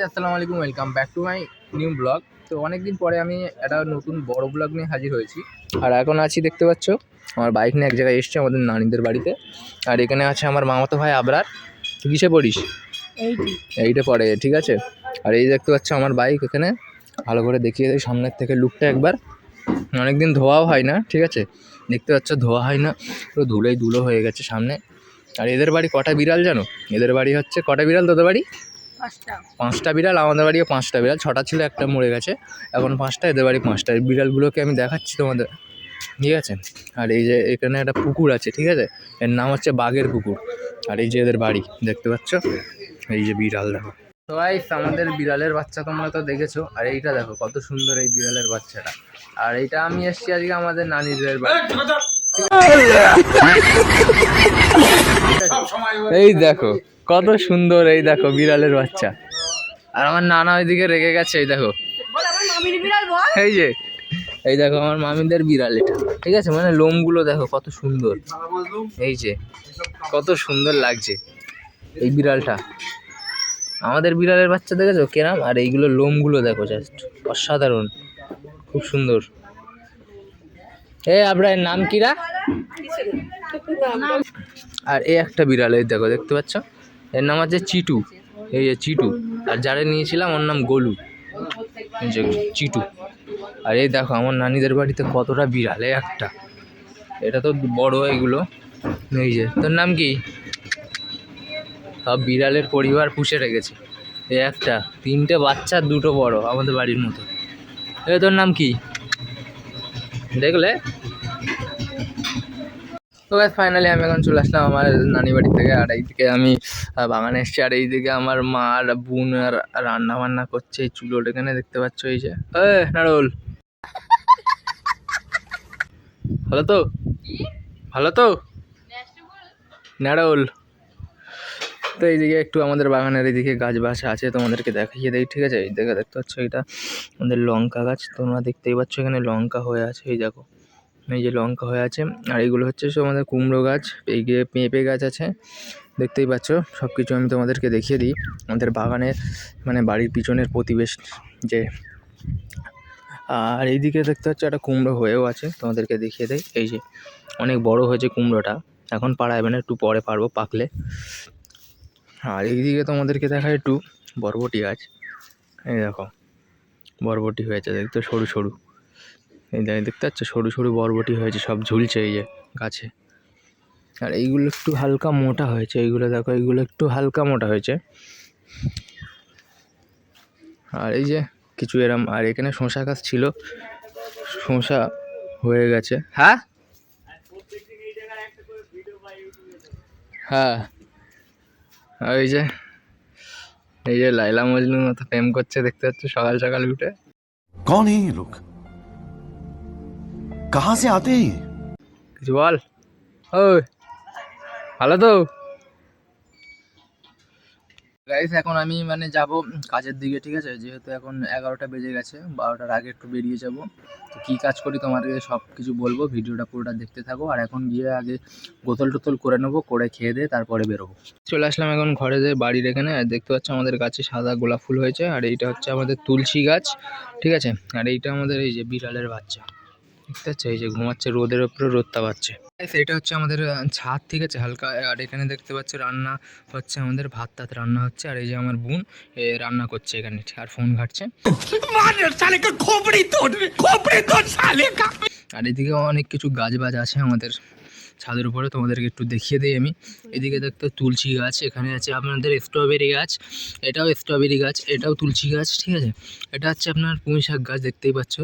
আসসালামু আলাইকুম welcome back to my new blog তো অনেকদিন পরে আমি একটা নতুন বড় ব্লগ নিয়ে হাজির হয়েছি। আর এখন আছি দেখতে পাচ্ছ আমার বাইক নিয়ে এক জায়গায় এসছে আমাদের নানিদের বাড়িতে। আর এখানে আছে আমার মামাতো ভাই আবরার। তুই কিসে পড়িস? এইটা। পড়ে ঠিক আছে? আর এই দেখতে পাচ্ছ আমার বাইক এখানে। ভালো করে দেখিয়ে দেয় সামনের থেকে লুকটা একবার। অনেকদিন ধোয়াও হয় না ঠিক আছে? দেখতে পাচ্ছ ধোয়া হয় না। পুরো ধুলোই ধুলো হয়ে গেছে সামনে। আর এদের বাড়ি কটা বিড়াল জানো? এদের বাড়ি হচ্ছে কটা বিড়াল তোদের বাড়ি? পাঁচটা। পাঁচটা বিড়াল আমাদের বাড়িও পাঁচটা বিড়াল। ছটা ছিল একটা মরে গেছে। এখন পাঁচটা এদের বাড়ি পাঁচটা। বিড়ালগুলোকে আমি দেখাচ্ছি তোমাদের। ঠিক আছে? আর এই যে এখানে একটা পুকুর আছে ঠিক আছে? এর নাম হচ্ছে বাঘের পুকুর আর এই যে এদের বাড়ি দেখতে পাচ্ছ? এই যে বিড়াল দেখো। তো গাইস আমাদের বিড়ালের বাচ্চা তোমরা তো দেখেছ। আর এইটা দেখো কত সুন্দর এই বিড়ালের বাচ্চাটা। আর এইটা আমি এসেছি আজকে আমাদের নানিদের বাড়ি। এই দেখো কত সুন্দর এই দেখো বিড়ালের বাচ্চা। আর আমার নানা ওইদিকে রেগে গেছে এই দেখো। এই যে এই দেখো আমার মামিদের বিড়াল এটা। ঠিক আছে মানে লোমগুলো দেখো কত সুন্দর। এই যে কত সুন্দর লাগছে এই বিড়ালটা। আমাদের বিড়ালের বাচ্চা দেখেছ? কেরাম? আর এইগুলো লোমগুলো দেখো জাস্ট অসাধারণ। খুব সুন্দর। এ আপনার নাম কিরা আর এই একটা বিড়াল এই দেখো দেখতে পাচ্ছ? এর নাম হচ্ছে চিটু। এই যে চিটু। আর যারা নিয়েছিলাম ওর নাম গোলু। যে চিটু। আর এই দেখো, আমার নানিদের বাড়িতে কতটা বিড়াল একটা। এটা তো বড় এগুলো। এই যে, তোর নাম কি? সব বিড়ালের পরিবার পুষে রেখেছে। এই একটা, তিনটে বাচ্চা, দুটো বড় আমাদের বাড়ির মতো। এই তোর নাম কি? দেখলে? তো ফাইনালি আমি এখন চলে আসলাম আমার নানি বাড়ি থেকে। আর এইদিকে আমি বাগানে এসেছি আর এইদিকে আমার মা আর বোন আর রান্না বান্না করছে, এই এখানে দেখতে পাচ্ছ, এই যে। নারুল। ভালো তো? ভালো তো? নারুল। তো এইদিকে একটু আমাদের বাগানের এইদিকে গাছ বাছ আছে, তোমাদেরকে দেখিয়ে দিই, ঠিক আছে? এই দেখে দেখতে পাচ্ছ, এটা আমাদের লঙ্কা গাছ, তোমরা দেখতেই পাচ্ছ এখানে লঙ্কা হয়ে আছে, এই দেখো। এই যে লঙ্কা হয়ে আছে, আর এইগুলো হচ্ছে সব আমাদের কুমড়ো গাছ, এই পেঁপে গাছ আছে দেখতেই পাচ্ছ সব কিছু আমি তোমাদেরকে দেখিয়ে দিই। আমাদের বাগানের মানে বাড়ির পিছনের প্রতিবেশ যে, আর এইদিকে দেখতে পাচ্ছ একটা কুমড়ো হয়েও আছে, তোমাদেরকে দেখিয়ে দেয় এই যে, অনেক বড় হয়েছে কুমড়োটা। এখন পাড়া না একটু পরে পারব পাকলে। আর এইদিকে তোমাদেরকে দেখায় একটু বরবটি গাছ। এই দেখো, বরবটি হয়েছে, দেখতে সরু সরু। এই দেখ, দেখতে পাচ্ছ সরু সরু বরবটি হয়েছে, সব ঝুলছে এই যে গাছে। আর এইগুলো একটু হালকা মোটা হয়েছে এইগুলো দেখো এইগুলো একটু হালকা মোটা হয়েছে। আর এই যে কিছু এরম আর এখানে শশা গাছ ছিল শশা হয়ে গেছে। হ্যাঁ? হ্যাঁ। আর এই যে এই যে লাইলা মজনুর মতো প্রেম করছে দেখতে পাচ্ছ সকাল সকাল উঠে। কন এই লোক কাহা সে আতে কিছু বল। ওই ভালো তো? এখন আমি মানে যাব কাজের দিকে, ঠিক আছে? যেহেতু এখন এগারোটা বেজে গেছে, বারোটার আগে একটু বেরিয়ে যাব। তো কী কাজ করি তোমাদেরকে সব কিছু বলব, ভিডিওটা পুরোটা দেখতে থাকো। আর এখন গিয়ে আগে বোতল টোতল করে নেব, করে খেয়ে দিয়ে তারপরে বেরোবো। চলে আসলাম এখন ঘরে যে বাড়ির এখানে। আর দেখতে পাচ্ছ আমাদের গাছে সাদা গোলাপ ফুল হয়েছে। আর এইটা হচ্ছে আমাদের তুলসী গাছ, ঠিক আছে? আর এইটা আমাদের এই যে বিড়ালের বাচ্চা। দেখতে পাচ্ছ? এই যে ঘুমাচ্ছে, রোদের ওপরে রোদটা পাচ্ছে এটা হচ্ছে আমাদের ছাদ ঠিক আছে? হালকা আর এখানে দেখতে পাচ্ছ রান্না হচ্ছে আমাদের ভাত টাত রান্না হচ্ছে আর এই যে আমার বোন এ, রান্না করছে এখানে আর ফোন ঘাটছে। আর এদিকে অনেক কিছু গাছ বাজ আছে আমাদের ছাদের উপরে তোমাদেরকে একটু দেখিয়ে দিই আমি। এদিকে দেখতে তুলসী গাছ এখানে আছে আপনাদের স্ট্রবেরি গাছ এটাও স্ট্রবেরি গাছ এটাও তুলসী গাছ ঠিক আছে? এটা হচ্ছে আপনার পুঁই শাক গাছ দেখতেই পাচ্ছ।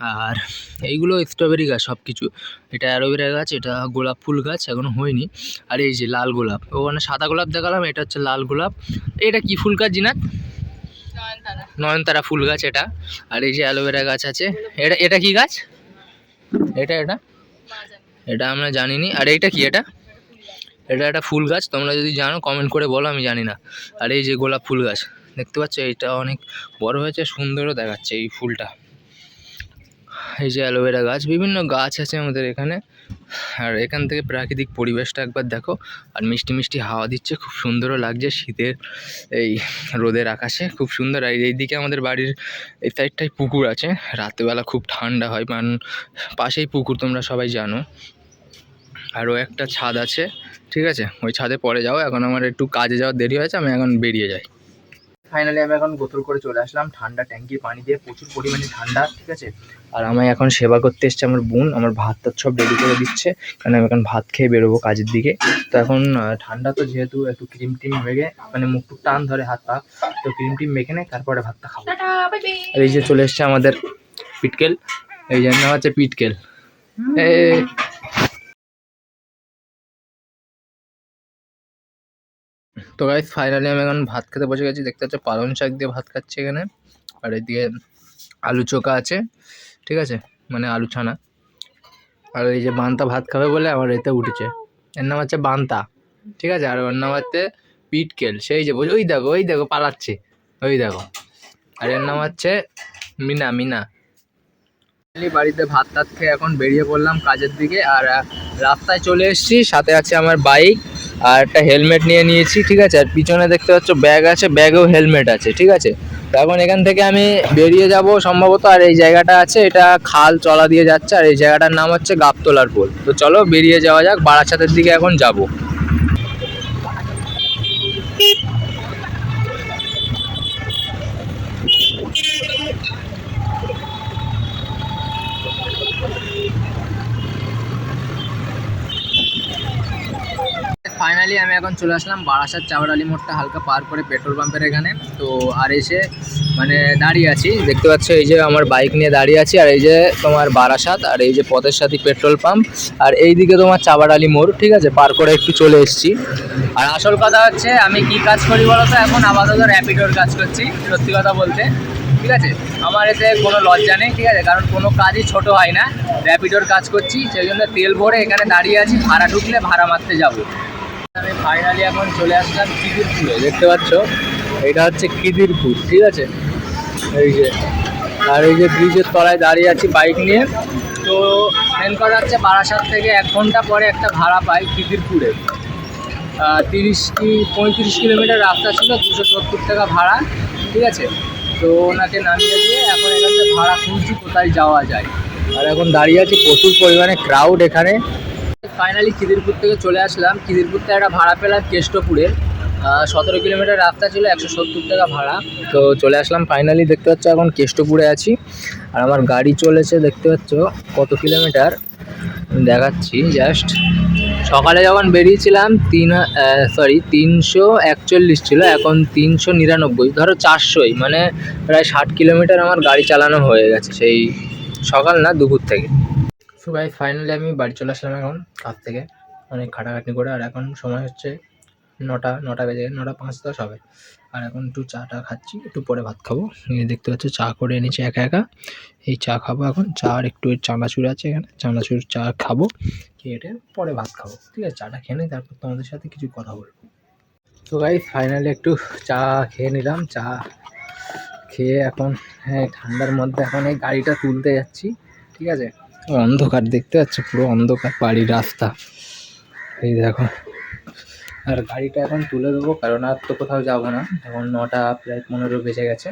আর এইগুলো স্ট্রবেরি গাছ সব কিছু এটা অ্যালোভেরা গাছ এটা গোলাপ ফুল গাছ এখনও হয়নি। আর এই যে লাল গোলাপ ওখানে সাদা গোলাপ দেখালাম এটা হচ্ছে লাল গোলাপ। এটা কি ফুল গাছ জিনাত? নয়নতারা। ফুল গাছ এটা। আর এই যে অ্যালোভেরা গাছ আছে এটা এটা কি গাছ? এটা এটা? এটা আমরা জানিনি। আর এইটা কি এটা? এটা একটা ফুল গাছ তোমরা যদি জানো কমেন্ট করে বলো আমি জানি না। আর এই যে গোলাপ ফুল গাছ দেখতে পাচ্ছ এইটা অনেক বড় হয়েছে সুন্দরও দেখাচ্ছে এই ফুলটা। এই যে অ্যালোভেরা গাছ, বিভিন্ন গাছ আছে আমাদের এখানে। আর এখান থেকে প্রাকৃতিক পরিবেশটা একবার দেখো। আর মিষ্টি মিষ্টি হাওয়া দিচ্ছে, খুব সুন্দরও লাগছে শীতের এই রোদের আকাশে, খুব সুন্দর। আর এইদিকে আমাদের বাড়ির এই সাইডটায় পুকুর আছে, রাত্রেবেলা খুব ঠান্ডা হয়, কারণ পাশেই পুকুর, তোমরা সবাই জানো। আরও একটা ছাদ আছে, ঠিক আছে? ওই ছাদে পরে যাও, এখন আমার একটু কাজে যাওয়ার দেরি হয়েছে, আমি এখন বেরিয়ে যাই। ফাইনালি আমি এখন গোসল করে চলে আসলাম। ঠান্ডা ট্যাঙ্কির পানি দিয়ে প্রচুর পরিমাণে ঠান্ডা ঠিক আছে? আর আমায় এখন সেবা করতে এসছে আমার বোন আমার ভাত টাত সব রেডি করে দিচ্ছে। কারণ আমি এখন ভাত খেয়ে বেরোবো কাজের দিকে। তো এখন ঠান্ডা তো যেহেতু একটু ক্রিম টিম মেখে মানে মুখ টুক টান ধরে হাত পা। তো ক্রিম টিম মেখে নেয় তারপরে ভাতটা খাব। আর এই যে চলে এসছে আমাদের পিটকেল। এই জন্য হচ্ছে পিটকেল। তো গাইস ফাইনালি আমি এখন ভাত খেতে বসে গেছি। দেখতে পাচ্ছ, পালং শাক দিয়ে ভাত খাচ্ছি এখানে। আর এদিকে আলু চোখা আছে, ঠিক আছে? মানে আলু ছানা। আর এই যে বান্তা ভাত খাবে বলে আমার এতে উঠেছে। এর নাম হচ্ছে বান্তা, ঠিক আছে? আর ওর নাম হচ্ছে পিটকেল। সেই যে, ওই দেখো ওই দেখো, পালাচ্ছে। ওই দেখো। আর এর নাম হচ্ছে মিনা মিনা। বাড়িতে ভাত টাত খেয়ে এখন বেরিয়ে পড়লাম কাজের দিকে। আর রাস্তায় চলে এসেছি। সাথে আছে আমার বাইক আর একটা হেলমেট নিয়ে নিয়েছি, ঠিক আছে? আর পিছনে দেখতে পাচ্ছ ব্যাগ আছে, ব্যাগেও হেলমেট আছে, ঠিক আছে? তো এখন এখান থেকে আমি বেরিয়ে যাব সম্ভবত, আর এই জায়গাটা আছে, এটা খাল চলা দিয়ে যাচ্ছে, আর এই জায়গাটার নাম হচ্ছে গাবতলার পোল তো চলো বেরিয়ে যাওয়া যাক, বারাসাতের দিকে এখন যাব। ফাইনালি আমি এখন চলে আসলাম বারাসাত চাওড়ালি মোড়টা হালকা পার করে পেট্রোল পাম্পের এখানে। তো আর এসে মানে দাঁড়িয়ে আছি। দেখতে পাচ্ছ এই যে আমার বাইক নিয়ে দাঁড়িয়ে আছি, আর এই যে তোমার বারাসাত, আর এই যে পথের সাথে পেট্রোল পাম্প, আর এই দিকে তোমার চাবাডালি মোড়, ঠিক আছে? পার করে একটু চলে এসেছি। আর আসল কথা হচ্ছে, আমি কি কাজ করি বলো তো এখন আপাতত র্যাপিডোর কাজ করছি, সত্যি কথা বলতে, ঠিক আছে? আমার এতে কোনো লজ্জা নেই, ঠিক আছে? কারণ কোনো কাজই ছোট হয় না। র্যাপিডোর কাজ করছি, সেই জন্য তেল ভরে এখানে দাঁড়িয়ে আছি, ভাড়া ঢুকলে ভাড়া মারতে যাব। আমি ফাইনালি এখন চলে আসলাম খিদিরপুরে দেখতে পাচ্ছ? এটা হচ্ছে খিদিরপুর ঠিক আছে? এই যে, আর এই যে ব্রিজের তলায় দাঁড়িয়ে আছি বাইক নিয়ে। তো মেন কথা হচ্ছে বারাসাত থেকে এক ঘণ্টা পরে একটা ভাড়া পাই খিদিরপুরে তিরিশ কি, পঁয়ত্রিশ কিলোমিটার রাস্তা ছিল, দুশো সত্তর টাকা ভাড়া, ঠিক আছে? তো ওনাকে নামিয়ে দিয়ে এখন এখান ভাড়া খুঁজছি, কোথায় যাওয়া যায়। আর এখন দাঁড়িয়ে আছি, প্রচুর পরিমাণে ক্রাউড এখানে। ফাইনালি খিদিরপুর থেকে চলে আসলাম। খিদিরপুর থেকে একটা ভাড়া পেলাম কেষ্টপুরে। সতেরো কিলোমিটার রাস্তা ছিল, একশো সত্তর টাকা ভাড়া। তো চলে আসলাম ফাইনালি দেখতে পাচ্ছ এখন কেষ্টপুরে আছি। আর আমার গাড়ি চলেছে, দেখতে পাচ্ছ কত কিলোমিটার। দেখাচ্ছি জাস্ট সকালে যখন বেরিয়েছিলাম, তিন সরি তিনশো একচল্লিশ ছিল, এখন তিনশো নিরানব্বই। ধরো চারশোই মানে প্রায় ষাট কিলোমিটার আমার গাড়ি চালানো হয়ে গেছে, সেই সকাল না, দুপুর থেকে। ভাই ফাইনালি আমি বাড়ি চলে আসলাম এখন, কাজ থেকে। অনেক খাটাখাটনি করে, আর এখন সময় হচ্ছে নটা নটা বেজে গেছে নটা পাঁচ দশ হবে। আর এখন একটু চাটা খাচ্ছি, একটু পরে ভাত খাব। এই দেখতে পাচ্ছ, চা করে এনেছি একা একা। এই চা খাব এখন, চা আর একটু চানাচুর আছে এখানে, চানাচুর চা খাব, খেয়ে পরে ভাত খাব। ঠিক আছে, চাটা খেয়ে নিই, তারপর তোমাদের সাথে কিছু কথা বলব। তো ভাই ফাইনালি একটু চা খেয়ে নিলাম, চা খেয়ে এখন হ্যাঁ ঠান্ডার মধ্যে এখন এই গাড়িটা তুলতে যাচ্ছি, ঠিক আছে? অন্ধকার, দেখতে পাচ্ছ পুরো অন্ধকার, বাড়ির রাস্তা। এই দেখো। আর গাড়িটা এখন তুলে দেবো, কারণ আর তো কোথাও যাব না। এখন নটা, প্রায় পনেরো বেজে গেছে,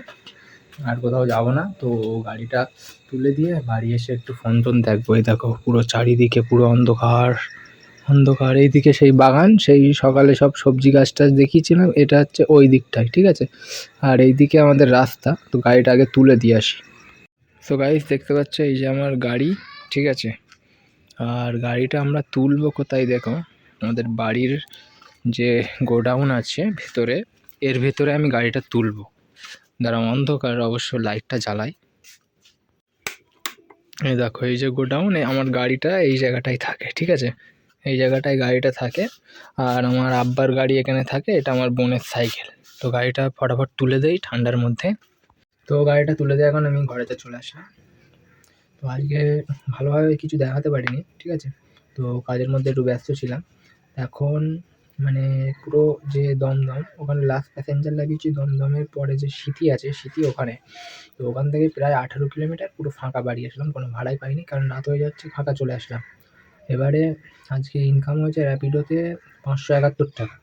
আর কোথাও যাব না। তো গাড়িটা তুলে দিয়ে বাড়ি এসে একটু ফোন টোন দেখব। এই দেখো, পুরো চারিদিকে পুরো অন্ধকার। অন্ধকার, এইদিকে সেই বাগান, সেই সকালে সব সবজি গাছ টাছ দেখিয়েছিলাম, এটা হচ্ছে ওই দিকটায় ঠিক আছে? আর এইদিকে আমাদের রাস্তা, তো গাড়িটা আগে তুলে দিয়ে আসি। তো গাইস দেখতে পাচ্ছ এই যে আমার গাড়ি। ঠিক আছে? আর গাড়িটা আমরা তুলবো কোথায় দেখো? আমাদের বাড়ির যে গোডাউন আছে ভেতরে, এর ভেতরে আমি গাড়িটা তুলবো। দাঁড়া অন্ধকার, অবশ্য লাইটটা জ্বালাই। এই দেখো, এই যে গোডাউন আমার গাড়িটা এই জায়গাটায় থাকে, ঠিক আছে? এই জায়গাটায় গাড়িটা থাকে, আর আমার আব্বার গাড়ি এখানে থাকে, এটা আমার বোনের সাইকেল। তো গাড়িটা ফটাফট তুলে দেই ঠান্ডার মধ্যে। তো গাড়িটা তুলে দিয়ে এখন আমি ঘরেতে চলে আসলাম। তো আজকে ভালোভাবে কিছু দেখাতে পারিনি, ঠিক আছে? তো কাজের মধ্যে একটু ব্যস্ত ছিলাম। এখন মানে পুরো যে দমদম, ওখানে লাস্ট প্যাসেঞ্জার লাগিয়েছি, দমদমের পরে যে সিটি আছে, সিটি ওখানে, তো ওখান থেকে প্রায় আঠারো কিলোমিটার পুরো ফাঁকা বাড়ি আসলাম, কোনো ভাড়াই পাইনি, কারণ রাত হয়ে যাচ্ছে, ফাঁকা চলে আসলাম। এবারে আজকে ইনকাম হয়েছে র্যাপিডোতে পাঁচশো একাত্তর টাকা,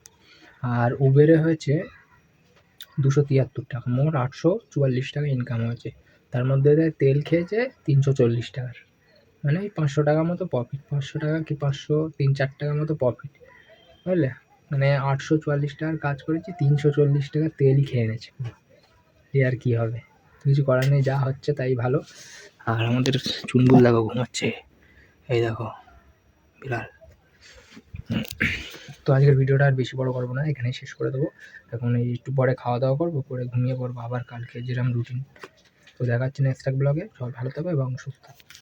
আর উবেরে হয়েছে দুশো তিয়াত্তর টাকা, মোট আটশো চুয়াল্লিশ টাকা ইনকাম হয়েছে। তার মধ্যে তেল খেয়েছে তিনশো চল্লিশ টাকার। মানে এই পাঁচশো টাকা মতো প্রফিট পাঁচশো টাকা কি পাঁচশো, তিন চার টাকা মতো প্রফিট বুঝলে? মানে আটশো চুয়াল্লিশ টাকার কাজ করেছি, তিনশো চল্লিশ টাকা তেলই খেয়ে পুরো এ আর কী হবে? কিছু করার নেই, যা হচ্ছে তাই ভালো। আর আমাদের চুনগুল দেখো ঘুমাচ্ছে। এই দেখো বিড়াল তো আজকের ভিডিওটা আর বেশি বড় করব না, এখানেই শেষ করে দেবো। এখন এই একটু পরে খাওয়া দাওয়া করব, করে ঘুমিয়ে পড়ব, আবার কালকে যেরকম রুটিন তো দেখা দেখাচ্ছি নেক্সট ব্লগে সবাই ভালো থাকো এবং সুস্থ থাকো।